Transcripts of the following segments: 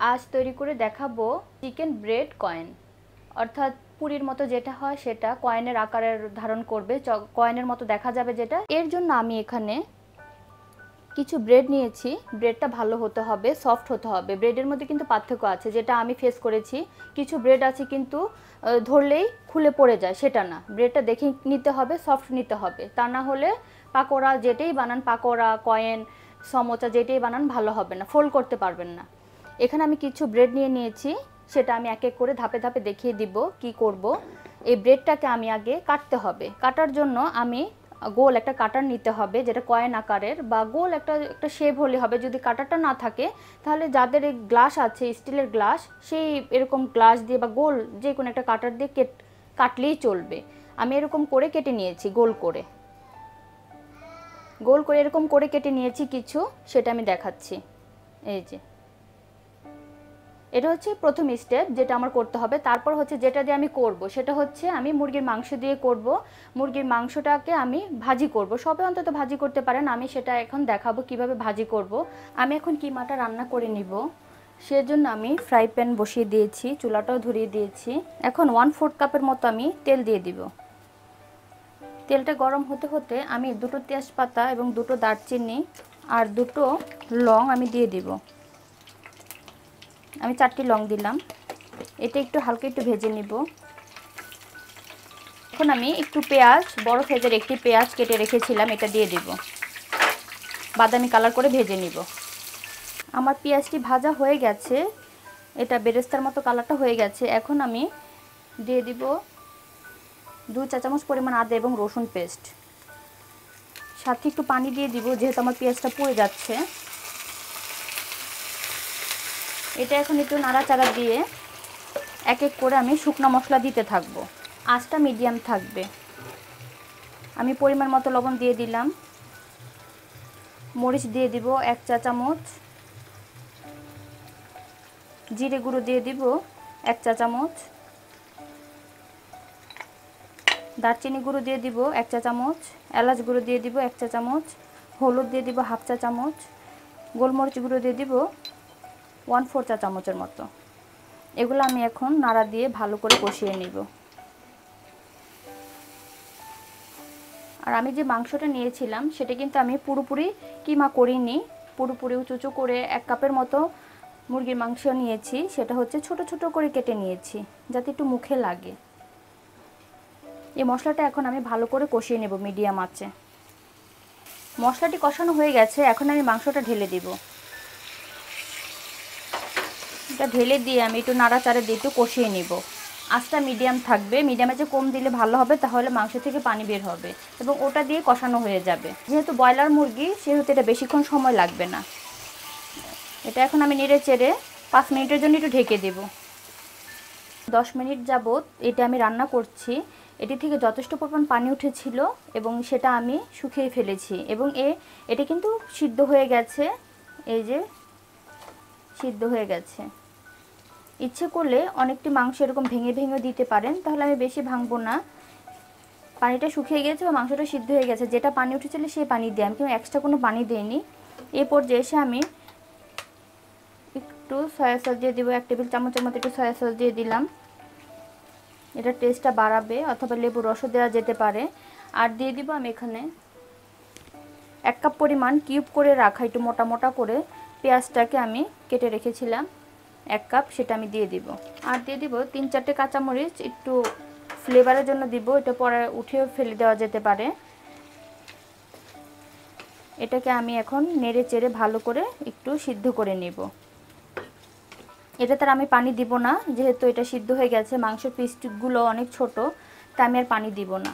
আজ তৈরি করে দেখাবো চিকেন ব্রেড কয়েন। অর্থাৎ পুরীর মতো যেটা হয় সেটা কয়েনের আকারের ধারণ করবে কয়েনের মতো দেখা যাবে যেটা। এর জন্য আমি এখানে কিছু ব্রেড নিয়েছি। ব্রেডটা ভালো হতে হবে, সফট হতে হবে। ব্রেডের মধ্যে কিন্তু পার্থক্য আছে, যেটা আমি ফেস করেছি। কিছু ব্রেড আছে কিন্তু ধরলেই খুলে পড়ে যায়, সেটা না। ব্রেডটা দেখে নিতে হবে, সফট নিতে হবে। তা না হলে পাকোড়া যেটাই বানান, পাকোড়া, কয়েন, সমোচা যেটাই বানান, ভালো হবে না, ফোল্ড করতে পারবেন না। এখানে আমি কিছু ব্রেড নিয়ে নিয়েছি, সেটা আমি এক এক করে ধাপে ধাপে দেখিয়ে দিব কি করব। এই ব্রেডটাকে আমি আগে কাটতে হবে। কাটার জন্য আমি গোল একটা কাটার নিতে হবে, যেটা কয়েন আকারের, বা গোল একটা একটা শেপ হলে হবে। যদি কাটারটা না থাকে, তাহলে যাদের এই গ্লাস আছে, স্টিলের গ্লাস সেই এরকম গ্লাস দিয়ে বা গোল যে কোনো একটা কাটার দিয়ে কেট, কাটলেই চলবে। আমি এরকম করে কেটে নিয়েছি, গোল করে। গোল করে এরকম করে কেটে নিয়েছি কিছু, সেটা আমি দেখাচ্ছি। এই যে। এটা হচ্ছে প্রথম স্টেপ যেটা আমার করতে হবে। তারপর হচ্ছে যেটা দিয়ে আমি করব, সেটা হচ্ছে আমি মুরগির মাংস দিয়ে করব। মুরগির মাংসটাকে আমি ভাজি করব। সবে অন্তত ভাজি করতে পারেন, আমি সেটা এখন দেখাবো কীভাবে ভাজি করব। আমি এখন কিমাটা রান্না করে নিব। সেজন্য আমি ফ্রাই প্যান বসিয়ে দিয়েছি, চুলাটাও ধরিয়ে দিয়েছি। এখন ওয়ান ফোর্থ কাপের মতো আমি তেল দিয়ে দিব। তেলটা গরম হতে হতে আমি দুটো তেজপাতা এবং দুটো দারচিনি আর দুটো লং আমি দিয়ে দিব। আমি চারটি লং দিলাম। এটা একটু হালকা একটু ভেজে নিব। এখন আমি একটু পেঁয়াজ, বড় সাইজের একটি পেঁয়াজ কেটে রেখেছিলাম, এটা দিয়ে দিব। বাদামি কালার করে ভেজে নিব। আমার পেঁয়াজটি ভাজা হয়ে গেছে। এটা বেরেস্তার মতো কালারটা হয়ে গেছে। এখন আমি দিয়ে দিব দু চা চামচ পরিমাণ আদা এবং রসুন পেস্ট। সাথে একটু পানি দিয়ে দিব, যেহেতু আমার পেঁয়াজটা পুড়ে যাচ্ছে। এটা এখন একটু নাড়াচাড়া দিয়ে এক এক করে আমি শুকনো মশলা দিতে থাকব। আঁচটা মিডিয়াম থাকবে। আমি পরিমাণ মতো লবণ দিয়ে দিলাম। মরিচ দিয়ে দিব এক চা চামচ। জিরে গুঁড়ো দিয়ে দিব এক চা চামচ। দারচিনি গুঁড়ো দিয়ে দিব এক চা চামচ। এলাচ গুঁড়ো দিয়ে দিব এক চা চামচ। হলুদ দিয়ে দিব হাফ চা চামচ। গোলমরিচ গুঁড়ো দিয়ে দিব ওয়ান ফোর চা চামচের মতো। এগুলো আমি এখন নাড়া দিয়ে ভালো করে কষিয়ে নিব। আর আমি যে মাংসটা নিয়েছিলাম, সেটা কিন্তু আমি পুরোপুরি কিমা করিনি। পুরোপুরি উঁচু করে এক কাপের মতো মুরগির মাংস নিয়েছি। সেটা হচ্ছে ছোট ছোট করে কেটে নিয়েছি, যাতে একটু মুখে লাগে। এই মশলাটা এখন আমি ভালো করে কষিয়ে নেব মিডিয়াম আঁচে। মশলাটি কষানো হয়ে গেছে, এখন আমি মাংসটা ঢেলে দিব। এটা ঢেলে দিয়ে আমি একটু নাড়াচাড়া দিয়ে একটু কষিয়ে নিব। আঁচটা মিডিয়াম থাকবে। মিডিয়ামে যে কম দিলে ভালো হবে, তাহলে মাংস থেকে পানি বের হবে এবং ওটা দিয়ে কষানো হয়ে যাবে। যেহেতু ব্রয়লার মুরগি, সেহেতু এটা বেশিক্ষণ সময় লাগবে না। এটা এখন আমি নেড়ে চেড়ে পাঁচ মিনিটের জন্য একটু ঢেকে দেব। দশ মিনিট যাবত এটা আমি রান্না করছি। এটি থেকে যথেষ্ট পরিমাণ পানি উঠেছিল এবং সেটা আমি শুকিয়ে ফেলেছি এবং এ, এটা কিন্তু সিদ্ধ হয়ে গেছে। এই যে, সিদ্ধ হয়ে গেছে। ইচ্ছে করলে অনেকটি মাংস এরকম ভেঙে ভেঙে দিতে পারেন, তাহলে আমি বেশি ভাঙবো না। পানিটা শুকিয়ে গেছে বা মাংসটা সিদ্ধ হয়ে গেছে, যেটা পানি উঠেছিল সেই পানি দিয়ে, আমি কিন্তু এক্সট্রা কোনো পানি দিইনি। এ পর্যায়ে এসে আমি একটু সয়া সস দিয়ে দিব, এক টেবিল চামচের মতো একটু সয়া সস দিয়ে দিলাম। এটা টেস্টটা বাড়াবে অথবা লেবু রসও দেওয়া যেতে পারে। আর দিয়ে দিব আমি এখানে এক কাপ পরিমাণ কিউব করে রাখা, একটু মোটা মোটা করে পেঁয়াজটাকে আমি কেটে রেখেছিলাম। এক কাপ, সেটা আমি দিয়ে দিব। আর দিয়ে দিব তিন চারটে কাঁচামরিচ, একটু ফ্লেভারের জন্য দিব, এটা পরে উঠেও ফেলে দেওয়া যেতে পারে। এটাকে আমি এখন নেড়ে চেড়ে ভালো করে একটু সিদ্ধ করে নেব। এটা তার আমি পানি দিব না, যেহেতু এটা সিদ্ধ হয়ে গেছে, মাংসের পিসগুলো অনেক ছোট তা আমি আর পানি দিব না।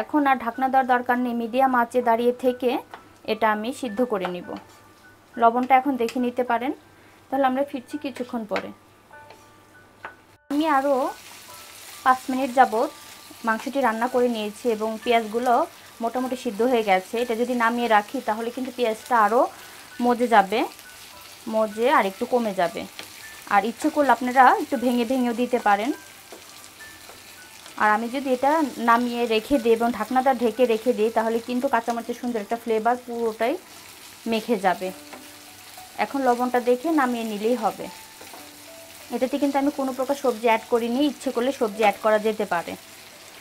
এখন আর ঢাকনা দেওয়ার দরকার নেই মিডিয়াম আঁচে দাঁড়িয়ে থেকে এটা আমি সিদ্ধ করে নিব। লবণটা এখন দেখে নিতে পারেন। তাহলে আমরা ফিরছি কিছুক্ষণ পরে। আমি আরও পাঁচ মিনিট যাবৎ মাংসটি রান্না করে নিয়েছি এবং পেঁয়াজগুলো মোটামুটি সিদ্ধ হয়ে গেছে। এটা যদি নামিয়ে রাখি তাহলে কিন্তু পেঁয়াজটা আরও মজে যাবে, মজে আর একটু কমে যাবে। আর ইচ্ছে করলে আপনারা একটু ভেঙে ভেঙেও দিতে পারেন। আর আমি যদি এটা নামিয়ে রেখে দিই এবং ঢাকনাটা ঢেকে রেখে দিই তাহলে কিন্তু কাঁচামরিচের সুন্দর একটা ফ্লেভার পুরোটাই মেখে যাবে। এখন লবণটা দেখে নামিয়ে নিলেই হবে। এটাতে কিন্তু আমি কোনো প্রকার সবজি অ্যাড করিনি, ইচ্ছে করলে সবজি অ্যাড করা যেতে পারে।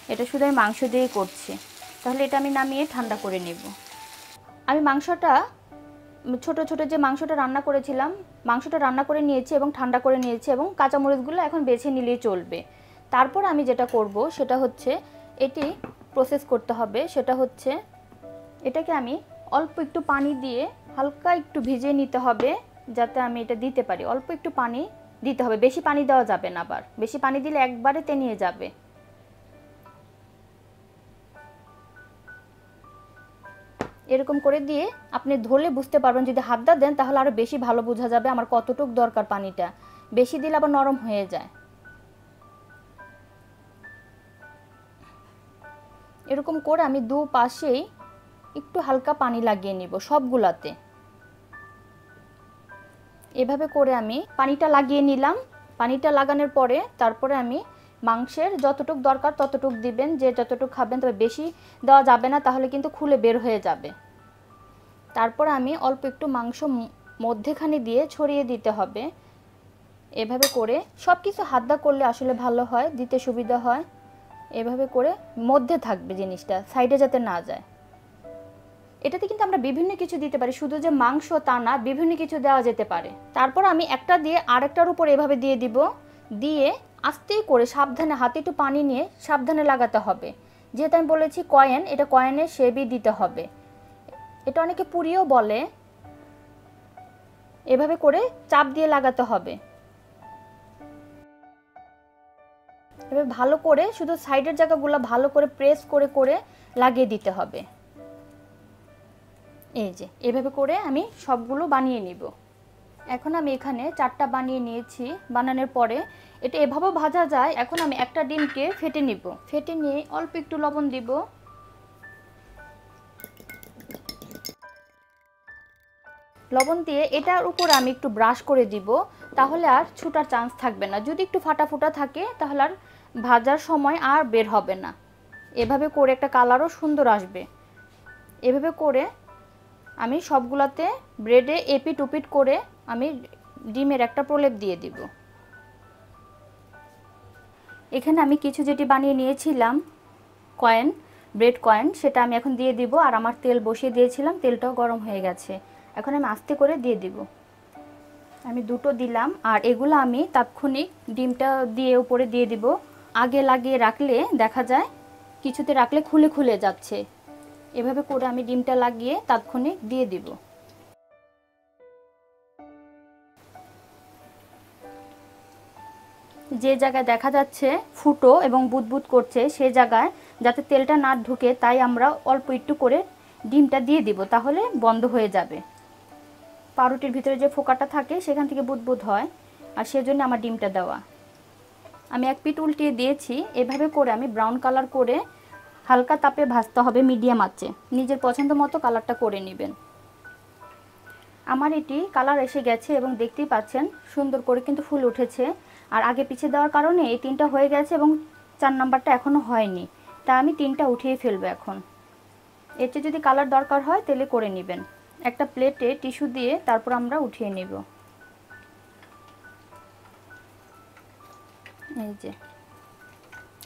এটা শুধু আমি মাংস দিয়েই করছি। তাহলে এটা আমি নামিয়ে ঠান্ডা করে নেব। আমি মাংসটা, ছোট ছোট যে মাংসটা রান্না করেছিলাম, মাংসটা রান্না করে নিয়েছি এবং ঠান্ডা করে নিয়েছি এবং কাঁচামরিচগুলো এখন বেছে নিলেই চলবে। তারপর আমি যেটা করব সেটা হচ্ছে, এটি প্রসেস করতে হবে। সেটা হচ্ছে, এটাকে আমি অল্প একটু পানি দিয়ে হালকা একটু ভিজিয়ে নিতে হবে যাতে আমি এটা দিতে পারি। অল্প একটু পানি দিতে হবে। বেশি পানি দেওয়া যাবে না আবার। বেশি পানি দিলে একবারে তেনিয়ে যাবে। এরকম করে দিয়ে আপনি ধরলে বুঝতে পারবেন, যদি হাতটা দেন তাহলে আরও বেশি ভালো বোঝা যাবে আমার কতটুক দরকার পানিটা। বেশি দিলে আবার নরম হয়ে যায়। এরকম করে আমি দু পাশেই একটু হালকা পানি লাগিয়ে নিব সবগুলাতে। এভাবে করে আমি পানিটা লাগিয়ে নিলাম। পানিটা লাগানোর পরে তারপরে আমি মাংসের যতটুক দরকার ততটুক দিবেন, যে যতটুক খাবেন তবে বেশি দেওয়া যাবে না, তাহলে কিন্তু খুলে বের হয়ে যাবে। তারপর আমি অল্প একটু মাংস মধ্যেখানে দিয়ে ছড়িয়ে দিতে হবে। এভাবে করে সব কিছু হাতদা করলে আসলে ভালো হয়, দিতে সুবিধা হয়। এভাবে করে মধ্যে থাকবে জিনিসটা, সাইডে যাতে না যায়। এটাতে কিন্তু আমরা বিভিন্ন কিছু দিতে পারি। শুধু যে মাংস তা না, বিভিন্ন কিছু দেওয়া যেতে পারে। তারপর আমি একটা দিয়ে আরেকটার উপর এভাবে দিয়ে দিব। দিয়ে আস্তেই করে সাবধানে হাতে একটু পানি নিয়ে সাবধানে লাগাতে হবে। যেহেতু আমি বলেছি কয়েন, এটা কয়েনের শেপই দিতে হবে। এটা অনেকে পুরিও বলে। এভাবে করে চাপ দিয়ে লাগাতে হবে। এবার ভালো করে শুধু সাইডের জায়গাগুলো ভালো করে প্রেস করে করে লাগিয়ে দিতে হবে। এই যে, এভাবে করে আমি সবগুলো বানিয়ে নিব। এখন আমি এখানে চারটা বানিয়ে নিয়েছি, বানানোর পরে এটা এভাবেও ভাজা যায়। এখন আমি একটা ডিমকে ফেটে নিব। ফেটে নিয়ে অল্প একটু লবণ দিব। লবণ দিয়ে এটার উপর আমি একটু ব্রাশ করে দিব, তাহলে আর ছুটার চান্স থাকবে না। যদি একটু ফাটা ফুটা থাকে, তাহলে আর ভাজার সময় আর বের হবে না। এভাবে করে একটা কালারও সুন্দর আসবে। এভাবে করে আমি সবগুলাতে ব্রেডে এপিট উপিট করে আমি ডিমের একটা প্রলেপ দিয়ে দিব। এখানে আমি কিছু যেটি বানিয়ে নিয়েছিলাম কয়েন ব্রেড কয়েন সেটা আমি এখন দিয়ে দিব আর আমার তেল বসিয়ে দিয়েছিলাম, তেলটাও গরম হয়ে গেছে। এখন আমি আস্তে করে দিয়ে দিব। আমি দুটো দিলাম আর এগুলো আমি তাৎক্ষণিক ডিমটা দিয়ে উপরে দিয়ে দিব। আগে লাগিয়ে রাখলে দেখা যায় কিছুতে রাখলে খুলে খুলে যাচ্ছে। এভাবে করে আমি ডিমটা লাগিয়ে তাৎক্ষণিক দিয়ে দিব। যে জায়গায় দেখা যাচ্ছে ফুটো এবং বুদবুদ করছে, সে জায়গায় যাতে তেলটা না ঢুকে, তাই আমরা অল্প একটু করে ডিমটা দিয়ে দিব, তাহলে বন্ধ হয়ে যাবে। পাউরুটির ভিতরে যে ফোকাটা থাকে, সেখান থেকে বুদবুদ হয়, আর সেজন্য আমার ডিমটা দেওয়া। আমি এক পিট উল্টিয়ে দিয়েছি, এভাবে করে আমি ব্রাউন কালার করে হালকা তাপে ভাজতে হবে মিডিয়াম আঁচে। নিজের পছন্দ মতো কালারটা করে নেবেন। আমার এটি কালার এসে গেছে এবং দেখতেই পাচ্ছেন, সুন্দর করে কিন্তু ফুল উঠেছে। আর আগে পিছিয়ে দেওয়ার কারণে এই তিনটা হয়ে গেছে এবং চার নাম্বারটা এখনও হয়নি। তা আমি তিনটা উঠিয়ে ফেলব এখন। চেয়ে যদি কালার দরকার হয় তাহলে করে নেবেন। একটা প্লেটে টিস্যু দিয়ে তারপর আমরা উঠিয়ে নেব। এই যে।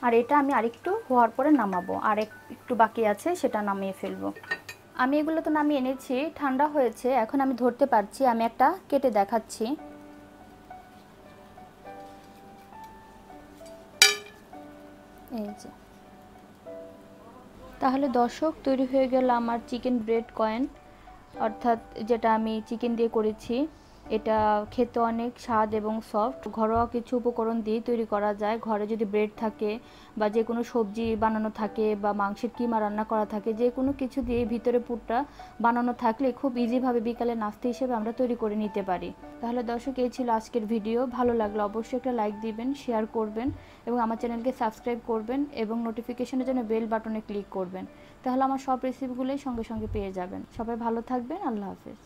আর এটা আমি আরেকটু হওয়ার পরে নামাবো। আর একটু বাকি আছে, সেটা নামিয়ে ফেলব। আমি এগুলো তো নামিয়ে এনেছি, ঠান্ডা হয়েছে, এখন আমি ধরতে পারছি, আমি একটা কেটে দেখাচ্ছি। এই যে। তাহলে দর্শক, তৈরি হয়ে গেল আমার চিকেন ব্রেড কয়েন। অর্থাৎ যেটা আমি চিকেন দিয়ে করেছি। এটা খেতে অনেক স্বাদ এবং সফট ঘরোয়া কিছু উপকরণ দিয়ে তৈরি করা যায়। ঘরে যদি ব্রেড থাকে বা যে কোনো সবজি বানানো থাকে বা মাংসের কিমা রান্না করা থাকে, যে কোনো কিছু দিয়ে ভিতরে পুরটা বানানো থাকলে খুব ইজিভাবে বিকালে নাস্তা হিসেবে আমরা তৈরি করে নিতে পারি। তাহলে দর্শক, এই ছিল আজকের ভিডিও ভালো লাগলে অবশ্যই একটা লাইক দিবেন শেয়ার করবেন এবং আমার চ্যানেলকে সাবস্ক্রাইব করবেন এবং নোটিফিকেশনের জন্য বেল বাটনে ক্লিক করবেন। তাহলে আমার সব রেসিপিগুলোই সঙ্গে সঙ্গে পেয়ে যাবেন। সবাই ভালো থাকবেন। আল্লাহ হাফেজ।